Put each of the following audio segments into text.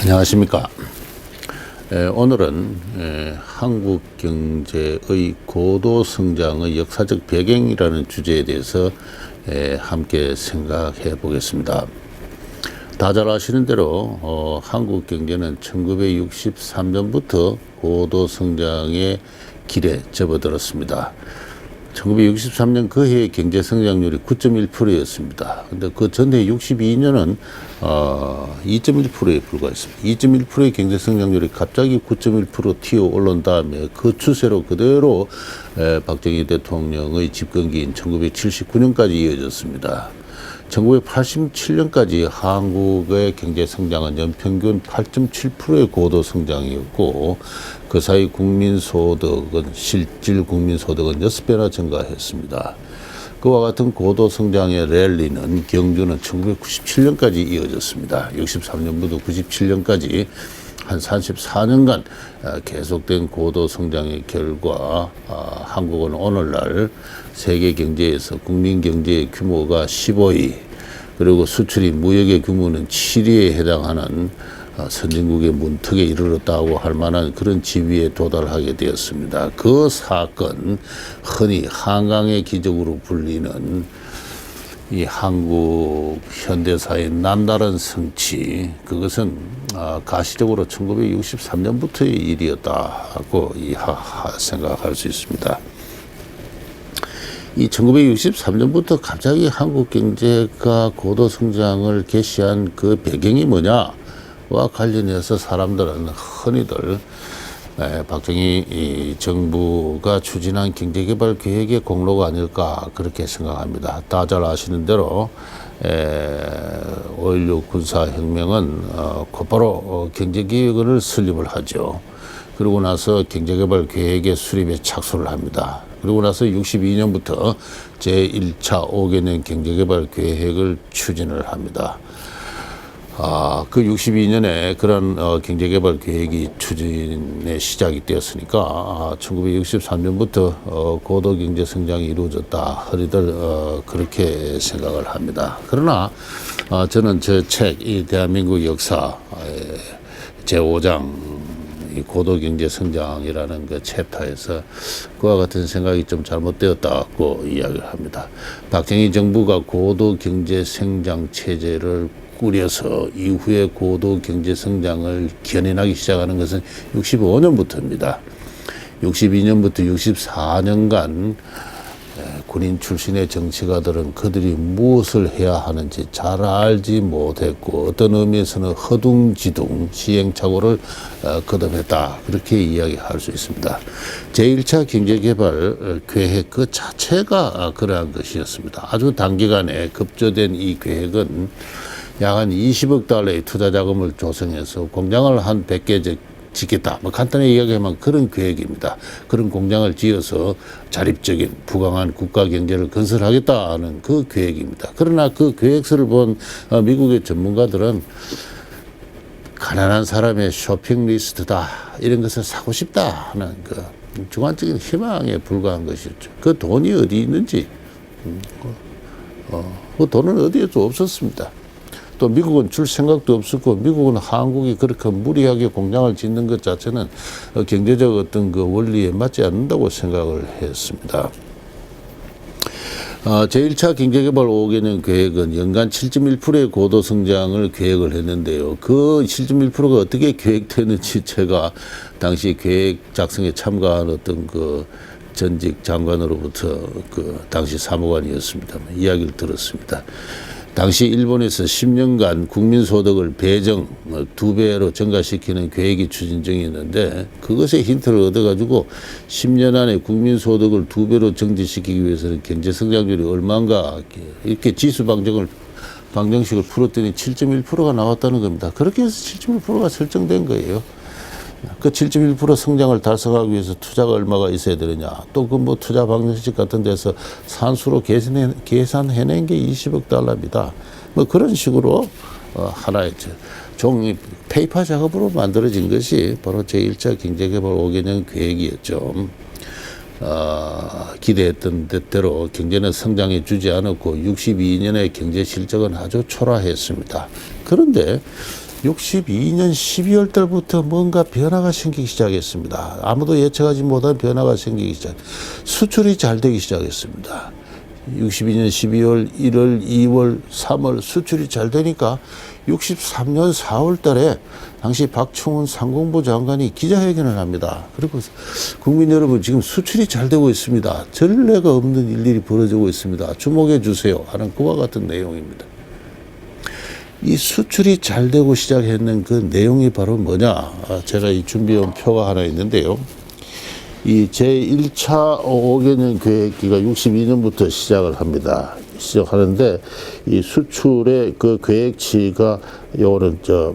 안녕하십니까. 에, 오늘은 에, 한국 경제의 고도 성장의 역사적 배경이라는 주제에 대해서 에, 함께 생각해 보겠습니다. 다 잘 아시는 대로 어, 한국 경제는 1963년부터 고도 성장의 길에 접어들었습니다. 1963년 그 해의 경제 성장률이 9.1%였습니다. 근데 그 전해 62년은 어 2.1%에 불과했습니다. 2.1%의 경제 성장률이 갑자기 9.1% 튀어 올른 다음에 그 추세로 그대로 에, 박정희 대통령의 집권기인 1979년까지 이어졌습니다. 1987년까지 한국의 경제 성장은 연평균 8.7%의 고도 성장이었고 그 사이 국민 소득은 실질 국민 소득은 6배나 증가했습니다. 그와 같은 고도 성장의 랠리는 경주는 1997년까지 이어졌습니다. 63년부터 97년까지 한 34년간 어, 계속된 고도 성장의 결과 어, 한국은 오늘날 세계 경제에서 국민 경제의 규모가 15위 그리고 수출이 무역의 규모는 7위에 해당하는 어, 선진국의 문턱에 이르렀다고 할 만한 그런 지위에 도달하게 되었습니다. 그 사건 흔히 한강의 기적으로 불리는 이 한국 현대사의 남다른 성취 그것은 아, 가시적으로 1963년부터의 일이었다고 생각할 수 있습니다. 이 1963년부터 갑자기 한국 경제가 고도 성장을 개시한 그 배경이 뭐냐 와 관련해서 사람들은 흔히들 에, 박정희 이 정부가 추진한 경제개발 계획의 공로가 아닐까 그렇게 생각합니다. 다잘 아시는 대로 에, 5.16 군사혁명은 어, 곧바로 어, 경제개혁을 설립을 하죠. 그러고 나서 경제개발 계획의 수립에 착수를 합니다. 그리고 나서 62년부터 제1차 5개년 경제개발 계획을 추진을 합니다. 아, 그 62년에 그런 어, 경제개발 계획이 추진의 시작이 되었으니까 아, 1963년부터 어, 고도 경제 성장이 이루어졌다. 흔히들 어, 그렇게 생각을 합니다. 그러나 어, 저는 저책이 대한민국 역사 제 5장 이 고도 경제 성장이라는 그 챕터에서 그와 같은 생각이 좀 잘못되었다고 이야기를 합니다. 박정희 정부가 고도 경제 성장 체제를 꾸려서 이후에 고도 경제 성장을 견인하기 시작하는 것은 65년부터입니다. 62년부터 64년간 군인 출신의 정치가들은 그들이 무엇을 해야 하는지 잘 알지 못했고 어떤 의미에서는 허둥지둥 시행착오를 어, 거듭했다 그렇게 이야기할 수 있습니다. 제1차 경제개발 계획 그 자체가 그러한 것이었습니다. 아주 단기간에 급조된 이 계획은 약 한 20억 달러의 투자 자금을 조성해서 공장을 한 100개 짓겠다. 뭐 간단히 이야기하면 그런 계획입니다. 그런 공장을 지어서 자립적인 부강한 국가 경제를 건설하겠다 하는 그 계획입니다. 그러나 그 계획서를 본 어, 미국의 전문가들은 가난한 사람의 쇼핑 리스트다. 이런 것을 사고 싶다 하는 그 주관적인 희망에 불과한 것이었죠. 그 돈이 어디 있는지, 음, 어, 그 돈은 어디에도 없었습니다. 또 미국은 줄 생각도 없었고 미국은 한국이 그렇게 무리하게 공장을 짓는 것 자체는 어, 경제적 어떤 그 원리에 맞지 않는다고 생각을 했습니다. 어, 제1차 경제개발 5개년 계획은 연간 7.1%의 고도 성장을 계획을 했는데요. 그 7.1%가 어떻게 계획됐는지 제가 당시 계획 작성에 참가한 어떤 그 전직 장관으로부터 그 당시 사무관이었습니다만 이야기를 들었습니다. 당시 일본에서 10년간 국민소득을 배정 어, 두 배로 증가시키는 계획이 추진 중이었는데 그것에 힌트를 얻어가지고 10년 안에 국민소득을 두 배로 증대시키기 위해서는 경제 성장률이 얼마인가 이렇게 지수 방정을 방정식을 풀었더니 7.1%가 나왔다는 겁니다. 그렇게 해서 7.1%가 설정된 거예요. 그 7.1% 성장을 달성하기 위해서 투자가 얼마가 있어야 되느냐. 또 그 뭐 투자 방정식 같은 데서 산수로 계산해, 계산해낸 게 20억 달러입니다. 뭐 그런 식으로 어, 하나의 저 종이 페이퍼 작업으로 만들어진 것이 바로 제1차 경제개발 5개년 계획이었죠. 어, 기대했던 대로 경제는 성장해 주지 않았고 62년의 경제 실적은 아주 초라했습니다. 그런데 62년 12월 달부터 뭔가 변화가 생기기 시작했습니다. 아무도 예측하지 못한 변화가 생기기 시작. 수출이 잘 되기 시작했습니다. 62년 12월, 1월, 2월, 3월 수출이 잘 되니까 63년 4월 달에 당시 박충훈 상공부 장관이 기자회견을 합니다. 그리고 국민 여러분 지금 수출이 잘 되고 있습니다. 전례가 없는 일들이 벌어지고 있습니다. 주목해 주세요. 하는 그와 같은 내용입니다. 이 수출이 잘 되고 시작했는 그 내용이 바로 뭐냐? 아, 제가 이 준비해온 표가 하나 있는데요. 이 제1차 5개년 계획기가 62년부터 시작을 합니다. 시작하는데 이 수출의 그 계획치가 요거는 저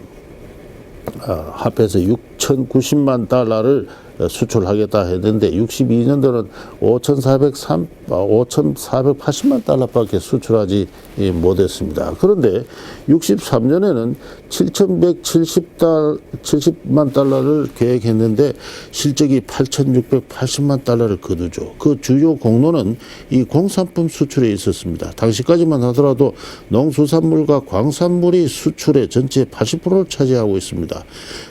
어, 합해서 6,090만 달러를 어, 수출하겠다 했는데 62년도는 5,403, 5,480만 달러밖에 수출하지 예, 못했습니다. 그런데 63년에는 7,170달 70만 달러를 계획했는데 실적이 8,680만 달러를 거두죠. 그 주요 공로는 이 공산품 수출에 있었습니다. 당시까지만 하더라도 농수산물과 광산물이 수출의 전체 80%를 차지하고 있습니다.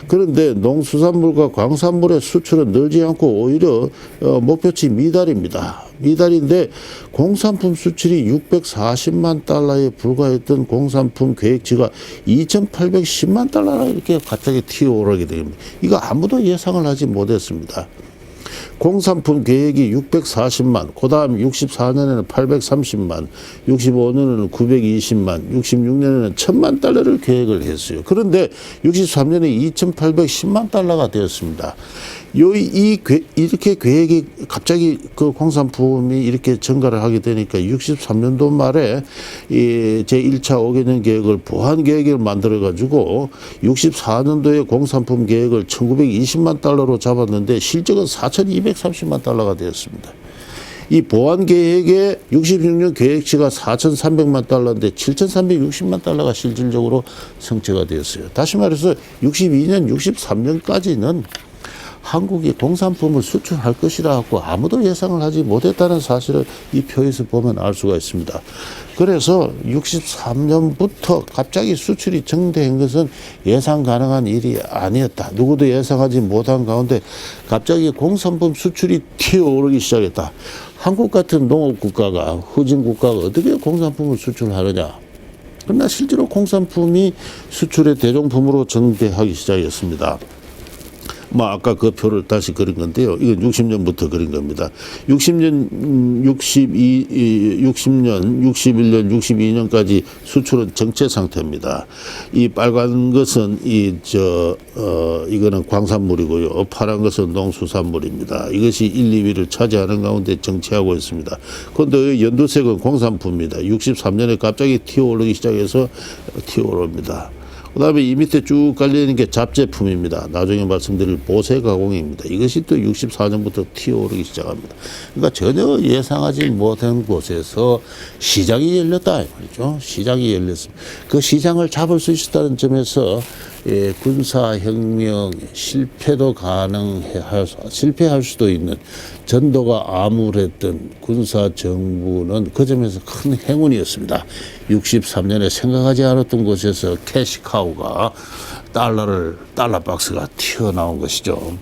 그런데 농수산물과 광산물의 수출 은 늘지 않고 오히려 어, 목표치 미달입니다. 미달인데 공산품 수출이 640만 달러에 불과했던 공산품 계획치가 2,810만 달러라 이렇게 갑자기 튀어오르게 됩니다. 이거 아무도 예상을 하지 못했습니다. 공산품 계획이 640만, 그 다음 64년에는 830만, 65년에는 920만, 66년에는 1000만 달러를 계획을 했어요. 그런데 63년에 2810만 달러가 되었습니다. 요, 이, 궤- 이렇게 계획이 갑자기 그 공산품이 이렇게 증가를 하게 되니까 63년도 말에 이 제1차 5개년 계획을 보완 계획을 만들어 가지고 64년도에 공산품 계획을 1920만 달러로 잡았는데 실적은 4230만 달러가 되었습니다. 이 보완 계획의 66년 계획치가 4,300만 달러인데 7,360만 달러가 실질적으로 성취가 되었어요. 다시 말해서 62년, 63년까지는 한국이 공산품을 수출할 것이라 고 아무도 예상을 하지 못했다는 사실을 이 표에서 보면 알 수가 있습니다. 그래서 63년부터 갑자기 수출이 증대한 것은 예상 가능한 일이 아니었다. 누구도 예상하지 못한 가운데 갑자기 공산품 수출이 튀어오르기 시작했다. 한국 같은 농업 국가가 후진 국가가 어떻게 공산품을 수출하느냐? 그러나 실제로 공산품이 수출의 대종품으로 증대하기 시작했습니다. 뭐 아까 그 표를 다시 그린 건데요. 이건 60년부터 그린 겁니다. 60년, 음, 62, 이, 60년, 61년, 62년까지 수출은 정체 상태입니다. 이 빨간 것은 이 저 어 이거는 광산물이고요. 파란 것은 농수산물입니다. 이것이 1, 2위를 차지하는 가운데 정체하고 있습니다. 그런데 연두색은 공산품입니다. 63년에 갑자기 튀어오르기 시작해서 튀어오릅니다. 그 다음에 이 밑에 쭉 깔려있는 게 잡제품입니다. 나중에 말씀드릴 보세 가공입니다. 이것이 또 64년부터 튀어오르기 시작합니다. 그러니까 전혀 예상하지 못한 곳에서 시장이 열렸다. 이 말이죠. 시장이 열렸습니다. 그 시장을 잡을 수 있었다는 점에서 예, 군사혁명 실패도 가능할 수- 실패할 수도 있는 전도가 암울했던 군사 정부는 그 점에서 큰 행운이었습니다. 63년에 생각하지 않았던 곳에서 캐시카우 가 달러를 달러 박스가 튀어나온 것이죠.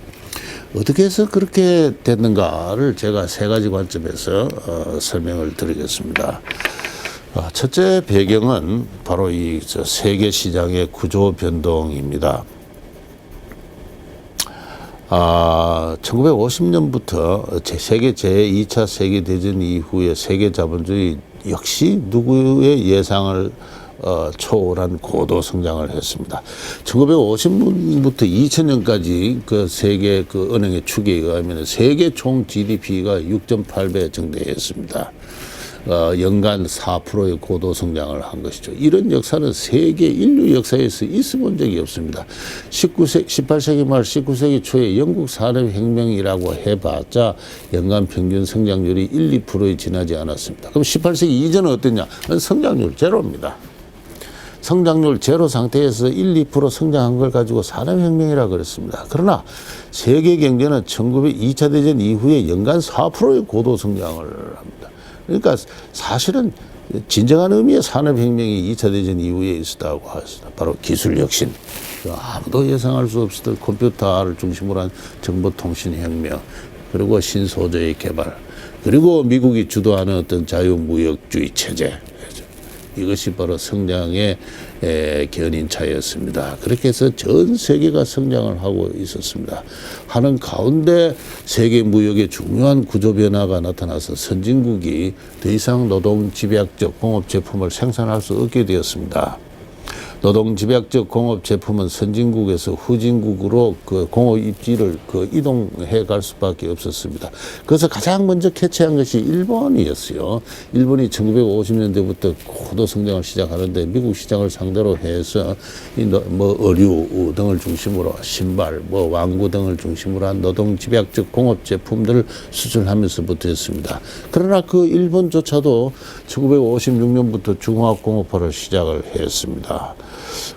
어떻게 해서 그렇게 됐는가를 제가 세 가지 관점에서 어, 설명을 드리겠습니다. 아, 첫째 배경은 바로 이저 세계 시장의 구조 변동입니다. 아, 1950년부터 제 세계 제2차 세계 대전 이후에 세계 자본주의 역시 누구의 예상을 어, 초월한 고도 성장을 했습니다. 1950년부터 2000년까지 그 세계 그 은행의 추계에 의하면 세계 총 GDP가 6.8배 증대했습니다. 어, 연간 4%의 고도 성장을 한 것이죠. 이런 역사는 세계 인류 역사에서 있어 본 적이 없습니다. 19세, 18세기 말 19세기 초에 영국 산업혁명이라고 해봤자 연간 평균 성장률이 1, 2%에 지나지 않았습니다. 그럼 18세기 이전은 어땠냐? 성장률 제로입니다. 성장률 제로 상태에서 1, 2% 성장한 걸 가지고 산업혁명이라 그랬습니다. 그러나 세계 경제는 1902차 대전 이후에 연간 4%의 고도 성장을 합니다. 그러니까 사실은 진정한 의미의 산업혁명이 2차 대전 이후에 있었다고 하습니다 바로 기술 혁신. 그 아무도 예상할 수 없었던 컴퓨터를 중심으로 한 정보통신혁명, 그리고 신소재의 개발, 그리고 미국이 주도하는 어떤 자유무역주의 체제. 이것이 바로 성장의 에, 견인차였습니다. 그렇게 해서 전 세계가 성장을 하고 있었습니다. 하는 가운데 세계 무역의 중요한 구조 변화가 나타나서 선진국이 더 이상 노동 집약적 공업 제품을 생산할 수 없게 되었습니다. 노동 집약적 공업 제품은 선진국에서 후진국으로 그 공업 입지를 그 이동해 갈 수밖에 없었습니다. 그래서 가장 먼저 캐치한 것이 일본이었어요. 일본이 1950년대부터 고도 성장을 시작하는데 미국 시장을 상대로 해서 이뭐 의류 등을 중심으로 신발, 뭐 왕구 등을 중심으로 한 노동 집약적 공업 제품들을 수출하면서부터였습니다. 그러나 그 일본조차도 1956년부터 중화공업화를 시작을 했습니다.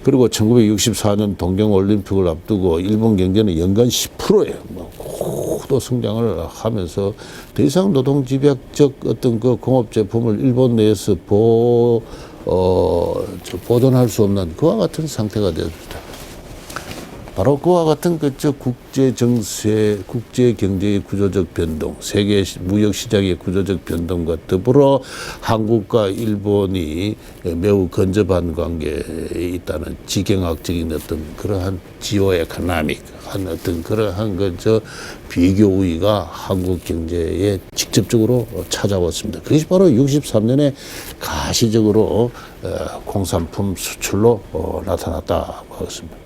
그리고 1964년 동경올림픽을 앞두고 일본 경제는 연간 10%에 뭐 고도 성장을 하면서 더 이상 노동 집약적 어떤 그 공업 제품을 일본 내에서 보, 어, 저 보존할 수 없는 그와 같은 상태가 되었습니다. 바로 그와 같은 그저 국제 정세, 국제 경제의 구조적 변동, 세계 시- 무역 시장의 구조적 변동과 더불어 한국과 일본이 매우 근접한 관계에 있다는 지경학적인 어떤 그러한 지오 에코노믹 한 어떤 그러한 그저 비교 우위가 한국 경제에 직접적으로 찾아왔습니다. 그것이 바로 63년에 가시적으로 어, 공산품 수출로 어, 나타났다고 하겠습니다.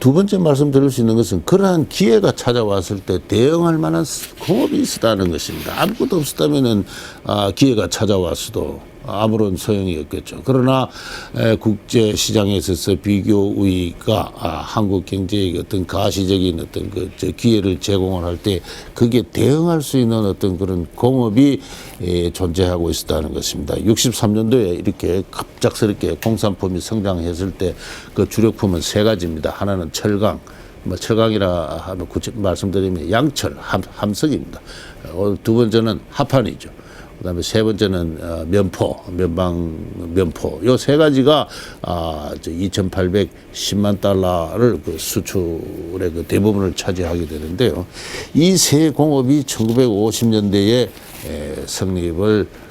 두 번째 말씀드릴 수 있는 것은 그러한 기회가 찾아왔을 때 대응할 만한 공업이 있었다는 것입니다. 아무것도 없었다면은 아, 기회가 찾아왔어도 아무런 소용이 없겠죠. 그러나 에, 국제 시장에 있어서 비교 우위가 아, 한국 경제의 어떤 가시적인 어떤 그저 기회를 제공을 할 때 그게 대응할 수 있는 어떤 그런 공업이 에, 존재하고 있었다는 것입니다. 63년도에 이렇게 갑작스럽게 공산품이 성장했을 때 그 주력품은 세 가지입니다. 하나는 철강, 뭐 철강이라 하면 구체 말씀드리면 양철, 함, 함석입니다. 어, 두 번째는 합판이죠. 그다음에 세 번째는 어, 면포, 면방 면포. 요 세 가지가 아, 저 2,810만 달러를 그 수출의 그 대부분을 차지하게 되는데요. 이 세 공업이 1950년대에 에, 성립을 어,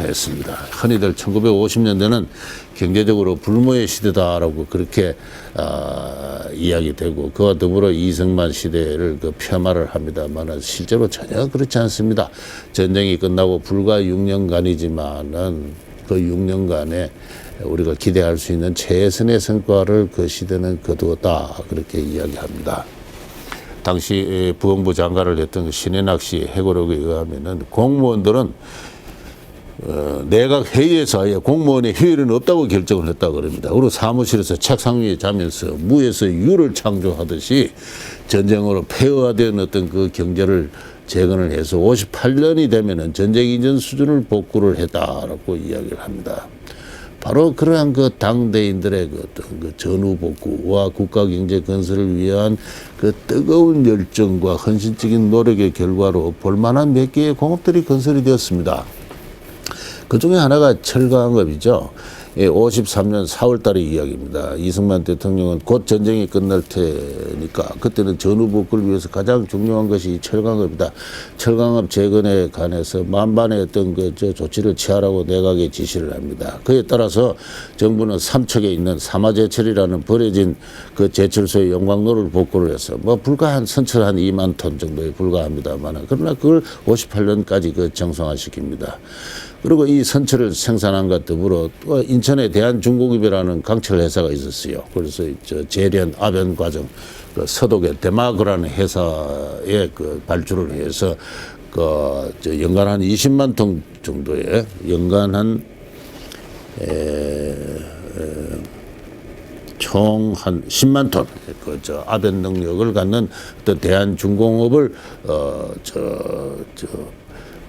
했습니다. 흔히들 1950년대는 경제적으로 불모의 시대다라고 그렇게 어, 이야기되고 그와 더불어 이승만 시대를 그 폄하를 합니다만 실제로 전혀 그렇지 않습니다. 전쟁이 끝나고 불과 6년간이지만은 그 6년간에 우리가 기대할 수 있는 최선의 성과를 그 시대는 거두었다 그렇게 이야기합니다. 당시 부흥부 장관을 했던 신해낙 씨 해고록에 의하면은 공무원들은 어, 내각 회의에서 아예 공무원의 효율은 없다고 결정을 했다 그럽니다. 그리고 사무실에서 책상 위에 자면서 무에서 유를 창조하듯이 전쟁으로 폐허화된 어떤 그 경제를 재건을 해서 58년이 되면은 전쟁 이전 수준을 복구를 했다라고 이야기를 합니다. 바로 그러한 그 당대인들의 그 어떤 그 전후 복구와 국가 경제 건설을 위한 그 뜨거운 열정과 헌신적인 노력의 결과로 볼만한 몇 개의 공업들이 건설이 되었습니다. 그 중에 하나가 철강업이죠. 예, 53년 4월 달의 이야기입니다. 이승만 대통령은 곧 전쟁이 끝날 테니까 그때는 전후 복구를 위해서 가장 중요한 것이 이 철강업이다. 철강업 재건에 관해서 만반의 어떤 그 저 조치를 취하라고 내각에 지시를 합니다. 그에 따라서 정부는 삼척에 있는 삼화제철이라는 버려진 그 제철소의 영광로를 복구를 해서 뭐 불과 한 선철 한 2만 톤 정도에 불과합니다만 그러나 그걸 58년까지 그 정상화시킵니다. 그리고 이 선철을 생산한과 더불어 또 인천에 대한중공업이라는 강철 회사가 있었어요. 그래서 저 재련 아변 과정 그 서독의 데마그라는 회사에 그 발주를 해서 그저 연간 한 20만 톤 정도의 연간 한총한 10만 톤, 그, 저, 아변 능력을 갖는 어떤 대한중공업을, 어, 저, 저,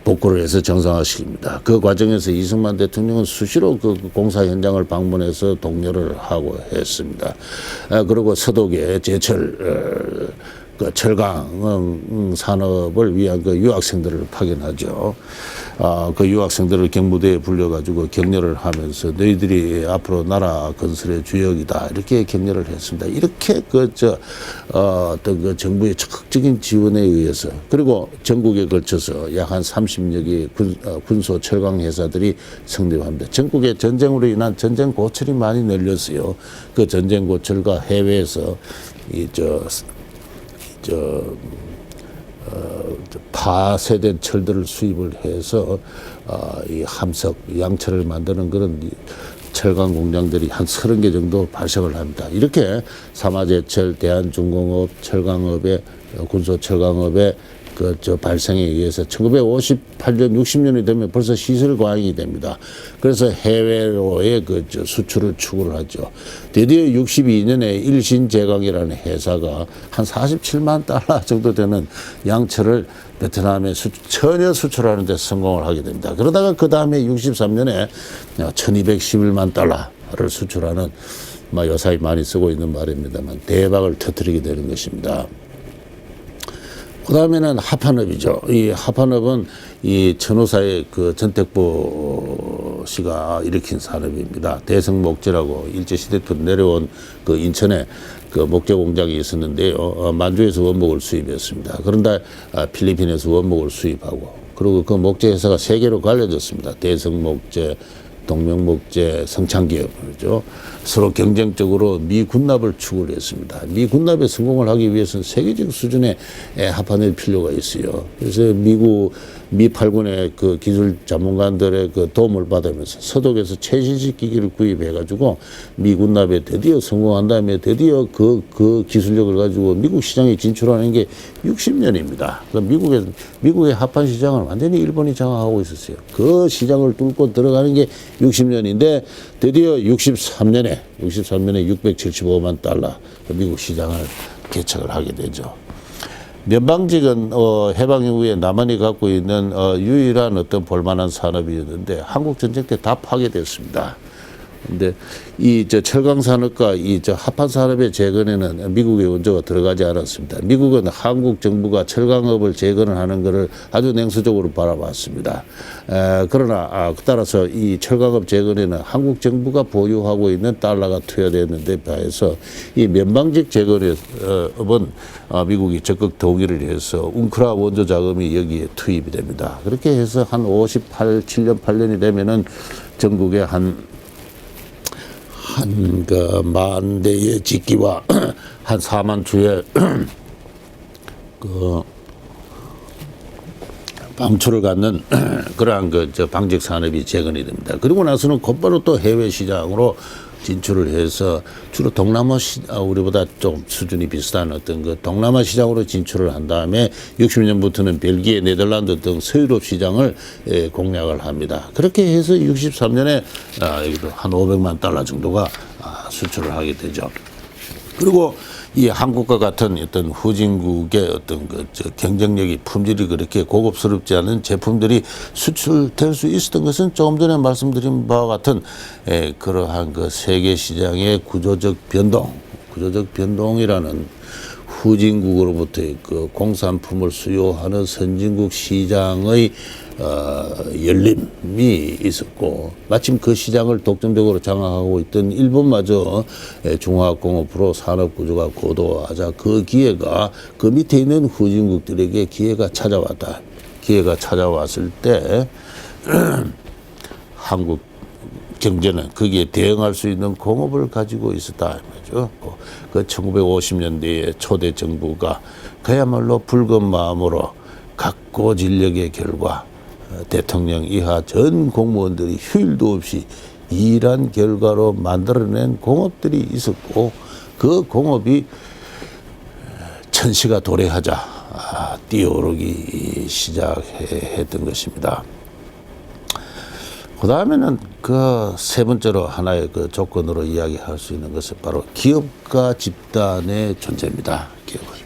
복구를 해서 정상화시킵니다. 그 과정에서 이승만 대통령은 수시로 그 공사 현장을 방문해서 독려를 하고 했습니다. 아, 그리고 서독의 제철 어, 그 철강 음, 산업을 위한 그 유학생들을 파견하죠. 아, 그 유학생들을 경무대에 불려가지고 격려를 하면서 너희들이 앞으로 나라 건설의 주역이다 이렇게 격려를 했습니다. 이렇게 그 저 어, 어떤 그 정부의 적극적인 지원에 의해서 그리고 전국에 걸쳐서 약 한 30여 개 군, 어, 군소 철강 회사들이 성립합니다. 전국에 전쟁으로 인한 전쟁 고철이 많이 늘렸어요. 그 전쟁 고철과 해외에서 이 저 저, 어, 저 파쇄된 철들을 수입을 해서 어, 이 함석, 양철을 만드는 그런 이 철강 공장들이 한 서른 개 정도 발생을 합니다. 이렇게 삼화제철, 대한중공업, 철강업의 어, 군소 철강업의 그 저 발생에 의해서 1958년 60년이 되면 벌써 시설 과잉이 됩니다. 그래서 해외로의 그 저 수출을 추구를 하죠. 드디어 62년에 일신 제강이라는 회사가 한 47만 달러 정도 되는 양철을 베트남에 수, 전혀 수출하는 데 성공을 하게 됩니다. 그러다가 그 다음에 63년에 1211만 달러를 수출하는 뭐 요사이 많이 쓰고 있는 말입니다만 대박을 터뜨리게 되는 것입니다. 그 다음에는 하판업이죠. 이 하판업은 이 천호사의 그 전택보 씨가 일으킨 산업입니다. 대성 목재라고 일제시대부터 내려온 그 인천에 그 목재 공장이 있었는데요. 어, 만주에서 원목을 수입했습니다. 그런데 아, 필리핀에서 원목을 수입하고 그리고 그 목재 회사가 세 개로 갈려졌습니다. 대성 목재, 동명목재, 성창기업이죠. 서로 경쟁적으로 미 군납을 추구를 했습니다. 미 군납에 성공을 하기 위해서는 세계적 수준의 에, 합판일 필요가 있어요. 그래서 미국 미 8군의 그 기술 전문가들의 그 도움을 받으면서 서독에서 최신식 기기를 구입해가지고 미 군 납에 드디어 성공한 다음에 드디어 그, 그 기술력을 가지고 미국 시장에 진출하는 게 60년입니다. 그 미국의, 미국의 합판 시장을 완전히 일본이 장악하고 있었어요. 그 시장을 뚫고 들어가는 게 60년인데 드디어 63년에, 63년에 675만 달러 그 미국 시장을 개척을 하게 되죠. 면방직은 어, 해방 이후에 남한이 갖고 있는 어, 유일한 어떤 볼만한 산업이었는데 한국 전쟁 때 다 파괴됐습니다. 근데 이 저 철강 산업과 이 저 합판 산업의 재건에는 미국의 원조가 들어가지 않았습니다. 미국은 한국 정부가 철강업을 재건을 하는 것을 아주 냉소적으로 바라봤습니다. 에, 그러나 아, 따라서 이 철강업 재건에는 한국 정부가 보유하고 있는 달러가 투여됐는데 비해서 이 면방직 재건업은 어, 미국이 적극 동의를 해서 웅크라 원조 자금이 여기에 투입이 됩니다. 그렇게 해서 한 58, 7년, 8년이 되면은 전국에 한 한 그 만 대의 직기와 한 4만 주의 그 방출을 갖는 그러한 그 저 방직 산업이 재건이 됩니다. 그리고 나서는 곧바로 또 해외 시장으로 진출을 해서 주로 동남아 시 아, 우리보다 좀 수준이 비슷한 어떤 그 동남아 시장으로 진출을 한 다음에 60년부터는 벨기에, 네덜란드 등 서유럽 시장을 예, 공략을 합니다. 그렇게 해서 63년에 아, 여기도 한 500만 달러 정도가 아, 수출을 하게 되죠. 그리고 이 한국과 같은 어떤 후진국의 어떤 그저 경쟁력이 품질이 그렇게 고급스럽지 않은 제품들이 수출될 수 있었던 것은 조금 전에 말씀드린 바와 같은 에, 그러한 그 세계 시장의 구조적 변동, 구조적 변동이라는 후진국으로부터의 그 공산품을 수요하는 선진국 시장의 어, 열림이 있었고 마침 그 시장을 독점적으로 장악하고 있던 일본마저 에, 중화공업으로 산업 구조가 고도화하자 그 기회가 그 밑에 있는 후진국들에게 기회가 찾아왔다. 기회가 찾아왔을 때 한국 경제는 거기에 대응할 수 있는 공업을 가지고 있었다 말이죠. 그 1950년대에 초대 정부가 그야말로 붉은 마음으로 각고 진력의 결과 어, 대통령 이하 전 공무원들이 휴일도 없이 일한 결과로 만들어낸 공업들이 있었고 그 공업이 천시가 도래하자 아, 뛰어오르기 시작했던 것입니다. 그 다음에는 그 세 번째로 하나의 그 조건으로 이야기할 수 있는 것은 바로 기업가 집단의 존재입니다. 기업은.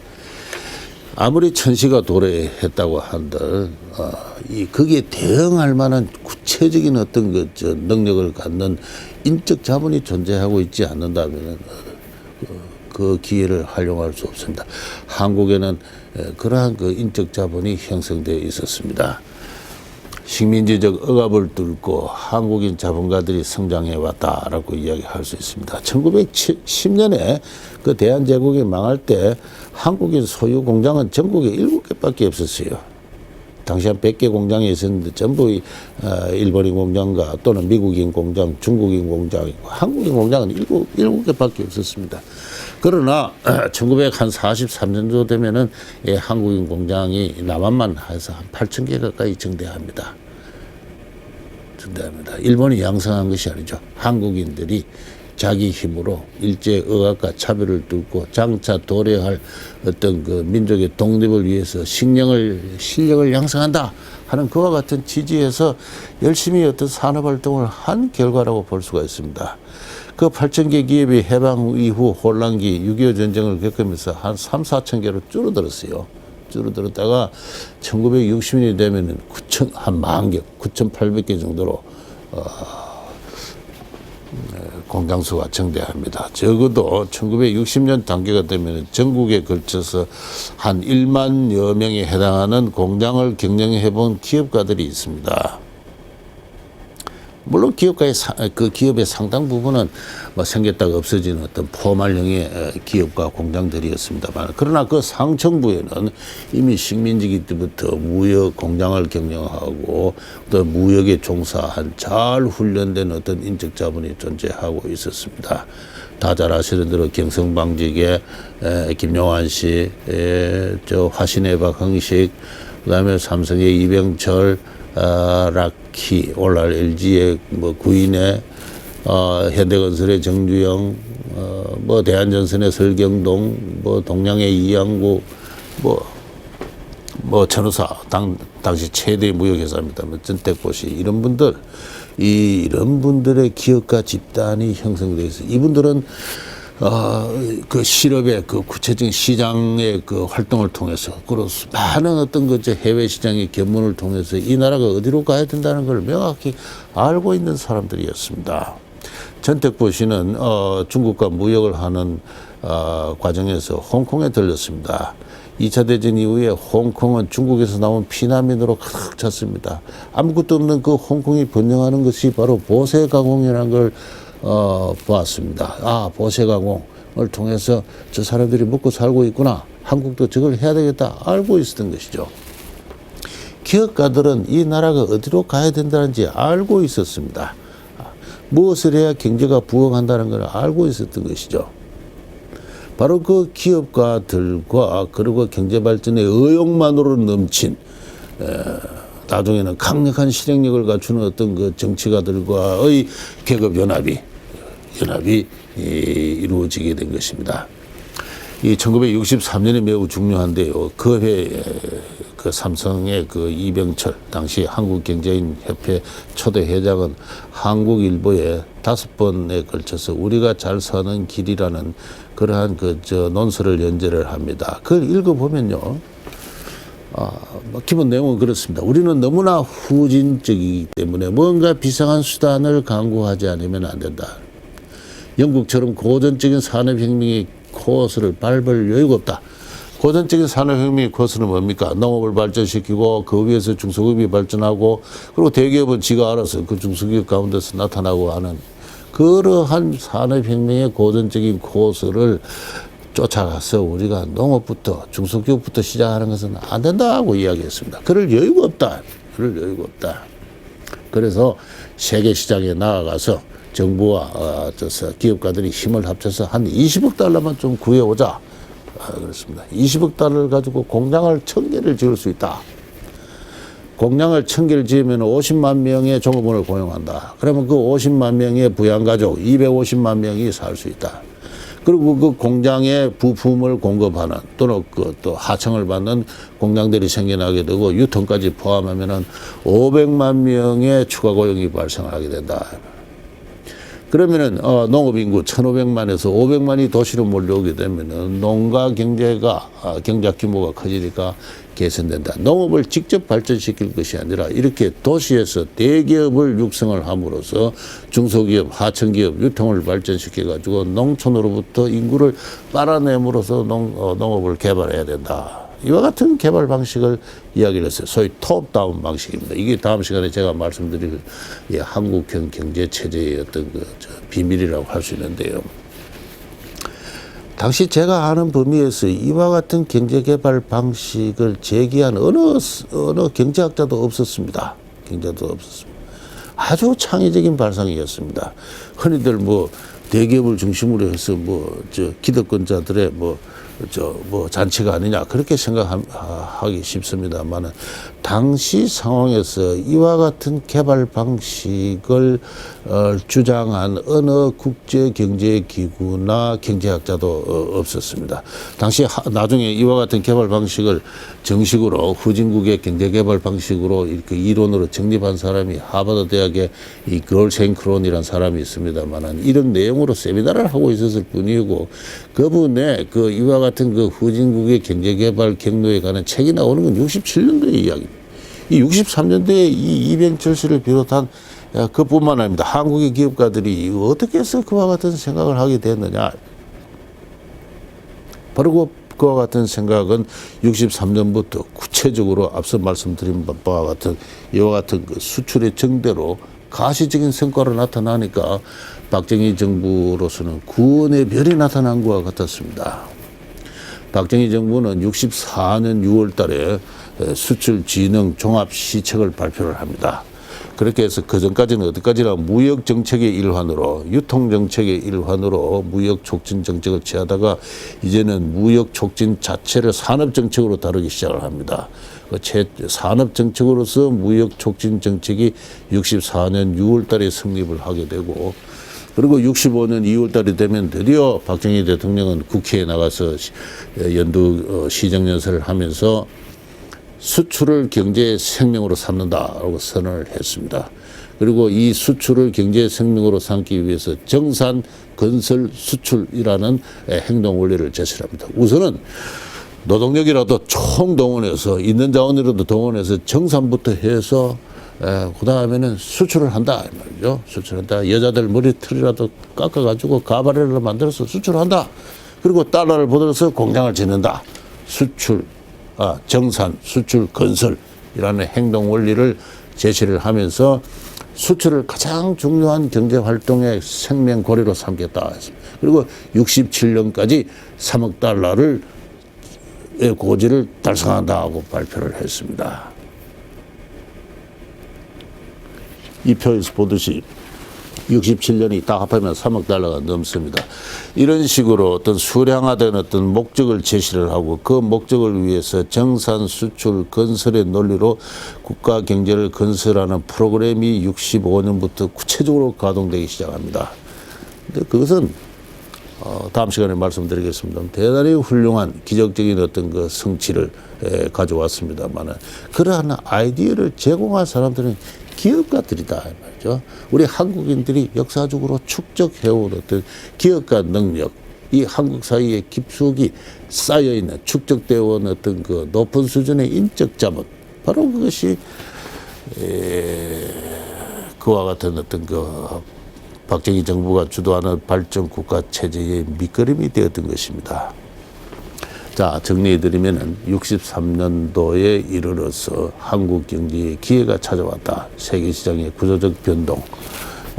아무리 천시가 도래했다고 한들 어, 이 거기에 대응할 만한 구체적인 어떤 그 저 능력을 갖는 인적 자본이 존재하고 있지 않는다면 그 기회를 활용할 수 없습니다. 한국에는 에, 그러한 그 인적 자본이 형성되어 있었습니다. 식민지적 억압을 뚫고 한국인 자본가들이 성장해 왔다라고 이야기할 수 있습니다. 1910년에 그 대한제국이 망할 때 한국인 소유 공장은 전국에 7개밖에 없었어요. 당시 한 100개 공장이 있었는데 전부 이, 어, 일본인 공장과 또는 미국인 공장, 중국인 공장이고 한국인 공장은 7, 7개밖에 없었습니다. 그러나 1943년도 되면은 예, 한국인 공장이 남한만 해서 한 8천 개 가까이 증대합니다. 증대합니다. 일본이 양성한 것이 아니죠. 한국인들이 자기 힘으로 일제 억압과 차별을 뚫고 장차 도래할 어떤 그 민족의 독립을 위해서 식량을 실력을 양성한다 하는 그와 같은 취지에서 열심히 어떤 산업 활동을 한 결과라고 볼 수가 있습니다. 그 8천 개 기업이 해방 이후 혼란기 6.25 전쟁을 겪으면서 한 3, 4천 개로 줄어들었어요. 줄어들었다가 1960년이 되면은 9천 한 만 개, 9,800개 정도로 공장 수가 증대합니다. 적어도 1960년 단계가 되면 전국에 걸쳐서 한 1만여 명에 해당하는 공장을 경영해 본 기업가들이 있습니다. 물론 기업가의 사- 그 기업의 상당 부분은 뭐 생겼다가 없어지는 어떤 포말형의 어, 기업과 공장들이었습니다만 그러나 그 상층부에는 이미 식민지기 때부터 무역 공장을 경영하고 또 무역에 종사한 잘 훈련된 어떤 인적 자본이 존재하고 있었습니다. 다 잘 아시는 대로 경성방직의 에, 김용환 씨, 에, 저 화신의 박흥식, 그다음에 삼성의 이병철, 어, 라키, 오랄 LG의 뭐 구인의 어, 현대건설의 정주영, 어, 뭐 대한전선의 설경동, 뭐 동양의 이양구, 뭐, 뭐 천우사 당 당시 최대 무역회사입니다. 뭐 전택고시 이런 분들 이 이런 분들의 기업가 집단이 형성돼 있어. 이분들은 어 그 실업의 그 구체적인 시장의 그 활동을 통해서 그리고 많은 어떤 그저 해외 시장의 견문을 통해서 이 나라가 어디로 가야 된다는 걸 명확히 알고 있는 사람들이었습니다. 전택보 씨는 어, 중국과 무역을 하는 어, 과정에서 홍콩에 들렸습니다. 2차 대전 이후에 홍콩은 중국에서 나온 피난민으로 가득 찼습니다. 아무것도 없는 그 홍콩이 번영하는 것이 바로 보세 가공이라는 걸 어, 보았습니다. 아, 보세 가공을 통해서 저 사람들이 먹고 살고 있구나. 한국도 저걸 해야 되겠다. 알고 있었던 것이죠. 기업가들은 이 나라가 어디로 가야 된다는지 알고 있었습니다. 무엇을 해야 경제가 부흥한다는 걸 알고 있었던 것이죠. 바로 그 기업가들과 그리고 경제 발전의 의욕만으로 넘친 에, 나중에는 강력한 실행력을 갖추는 어떤 그 정치가들과의 계급 연합이 연합이 이, 이루어지게 된 것입니다. 이 1963년이 매우 중요한데요. 그 해에 그 삼성의 그 이병철 당시 한국경제인협회 초대 회장은 한국일보에 다섯 번에 걸쳐서 우리가 잘 사는 길이라는 그러한 그 저 논설을 연재를 합니다. 그걸 읽어보면요. 아, 뭐 기본 내용은 그렇습니다. 우리는 너무나 후진적이기 때문에 뭔가 비상한 수단을 강구하지 않으면 안 된다. 영국처럼 고전적인 산업혁명의 코스를 밟을 여유가 없다. 고전적인 산업혁명의 코스는 뭡니까? 농업을 발전시키고 그 위에서 중소기업이 발전하고 그리고 대기업은 지가 알아서 그 중소기업 가운데서 나타나고 하는 그러한 산업혁명의 고전적인 코스를 쫓아가서 우리가 농업부터 중소기업부터 시작하는 것은 안 된다고 이야기했습니다. 그럴 여유가 없다. 그럴 여유가 없다. 그래서 세계 시장에 나아가서 정부와 어, 저서 기업가들이 힘을 합쳐서 한 20억 달러만 좀 구해오자. 아, 그렇습니다. 20억 달러를 가지고 공장을 천 개를 지을 수 있다. 공장을 천 개를 지으면 50만 명의 종업원을 고용한다. 그러면 그 50만 명의 부양가족 250만 명이 살 수 있다. 그리고 그 공장에 부품을 공급하는 또는 그 또 하청을 받는 공장들이 생겨나게 되고 유통까지 포함하면은 500만 명의 추가 고용이 발생하게 된다. 그러면은 어, 농업 인구 1,500만에서 500만이 도시로 몰려오게 되면은 농가 경제가 아, 경제 규모가 커지니까 개선된다. 농업을 직접 발전시킬 것이 아니라 이렇게 도시에서 대기업을 육성을 함으로써 중소기업, 하청기업 유통을 발전시켜 가지고 농촌으로부터 인구를 빨아내므로써 농, 어, 농업을 개발해야 된다. 이와 같은 개발 방식을 이야기를 했어요. 소위 톱다운 방식입니다. 이게 다음 시간에 제가 말씀드릴 이 한국형 경제 체제의 어떤 그저 비밀이라고 할 수 있는데요. 당시 제가 아는 범위에서 이와 같은 경제 개발 방식을 제기한 어느 스- 어느 경제학자도 없었습니다. 경제도 없었습니다. 아주 창의적인 발상이었습니다. 흔히들 뭐 대기업을 중심으로 해서 뭐 저 기득권자들의 뭐 저 뭐 잔치가 아니냐 그렇게 생각하기 쉽습니다만은 당시 상황에서 이와 같은 개발 방식을 어, 주장한 어느 국제 경제 기구나 경제학자도 어, 없었습니다. 당시 하- 나중에 이와 같은 개발 방식을 정식으로 후진국의 경제 개발 방식으로 이렇게 이론으로 정립한 사람이 하버드 대학의 이 걸생크론이라는 사람이 있습니다만은 이런 내용으로 세미나를 하고 있었을 뿐이고 그분의 그 이와 같은 그 후진국의 경제 개발 경로에 관한 책이 나오는 건 67년도의 이야기입니다. 이 63년도에 이 이병철 씨를 비롯한 야, 그뿐만 아닙니다. 한국의 기업가들이 어떻게 해서 그와 같은 생각을 하게 됐느냐. 바로 그, 그와 같은 생각은 63년부터 구체적으로 앞서 말씀드린 바와 같은 이와 같은 그 수출의 정대로 가시적인 성과로 나타나니까 박정희 정부로서는 구원의 별이 나타난 것과 같았습니다. 박정희 정부는 64년 6월 달에 수출 진흥 종합 시책을 발표를 합니다. 그렇게 해서 그 전까지는 어디까지나 무역 정책의 일환으로 유통 정책의 일환으로 무역 촉진 정책을 취하다가 이제는 무역 촉진 자체를 산업 정책으로 다루기 시작을 합니다. 그 제- 산업 정책으로서 무역 촉진 정책이 64년 6월 달에 성립을 하게 되고 그리고 65년 2월 달이 되면 드디어 박정희 대통령은 국회에 나가서 시- 연두 어, 시정연설을 하면서 수출을 경제의 생명으로 삼는다라고 선언을 했습니다. 그리고 이 수출을 경제의 생명으로 삼기 위해서 정산, 건설, 수출이라는 에, 행동 원리를 제시를 합니다. 우선은 노동력이라도 총동원해서 있는 자원이라도 동원해서 정산부터 해서 그 다음에는 수출을 한다 이 말이죠. 수출한다. 여자들 머리털이라도 깎아가지고 가발을 만들어서 수출한다. 그리고 달러를 받아서 공장을 짓는다. 수출, 아, 정산, 수출, 건설이라는 행동 원리를 제시를 하면서 수출을 가장 중요한 경제 활동의 생명 고리로 삼겠다. 그리고 67년까지 3억 달러를 의 고지를 달성한다고 발표를 했습니다. 이 표에서 보듯이 67년이 딱 합하면 3억 달러가 넘습니다. 이런 식으로 어떤 수량화된 어떤 목적을 제시를 하고 그 목적을 위해서 정산, 수출, 건설의 논리로 국가 경제를 건설하는 프로그램이 65년부터 구체적으로 가동되기 시작합니다. 근데 그것은 어, 다음 시간에 말씀드리겠습니다. 대단히 훌륭한 기적적인 어떤 그 성취를 에, 가져왔습니다만은 그러한 아이디어를 제공한 사람들은 기업가들이다 이 말이죠. 우리 한국인들이 역사적으로 축적해온 어떤 기업가 능력, 이 한국 사회에 깊숙이 쌓여 있는 축적되어 온 어떤 그 높은 수준의 인적 자본, 바로 그것이 그와 같은 어떤 그 박정희 정부가 주도하는 발전 국가 체제의 밑거름이 되었던 것입니다. 자, 정리해드리면은 63년도에 이르러서 한국 경제에 기회가 찾아왔다. 세계 시장의 구조적 변동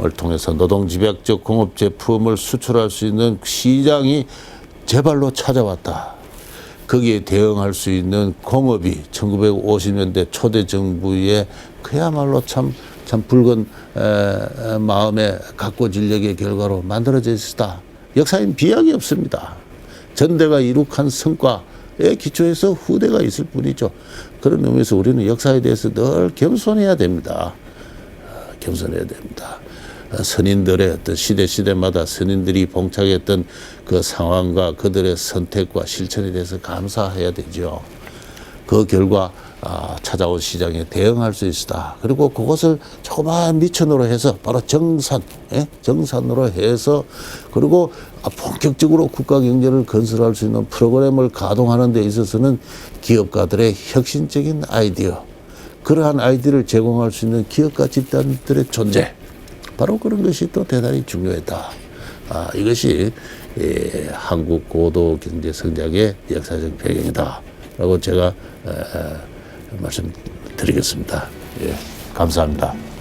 을 통해서 노동 집약적 공업 제품을 수출할 수 있는 시장이 제발로 찾아왔다. 거기에 대응할 수 있는 공업이 1950년대 초대 정부의 그야말로 참, 참 붉은 에, 에, 마음의 각고 진력의 결과로 만들어져 있었다. 역사엔 비약이 없습니다. 전대가 이룩한 성과에 기초해서 후대가 있을 뿐이죠. 그런 의미에서 우리는 역사에 대해서 늘 겸손해야 됩니다. 어, 겸손해야 됩니다. 어, 선인들의 어떤 시대 시대마다 선인들이 봉착했던 그 상황과 그들의 선택과 실천에 대해서 감사해야 되죠. 그 결과 아, 찾아온 시장에 대응할 수 있다. 그리고 그것을 조그마한 미천으로 해서 바로 정산, 예? 정산으로 해서 그리고 아, 본격적으로 국가 경제를 건설할 수 있는 프로그램을 가동하는 데 있어서는 기업가들의 혁신적인 아이디어, 그러한 아이디어를 제공할 수 있는 기업가 집단들의 존재, 바로 그런 것이 또 대단히 중요했다. 아, 이것이 예, 한국 고도 경제 성장의 역사적 배경이다라고 제가 말씀드리겠습니다. 예, 감사합니다.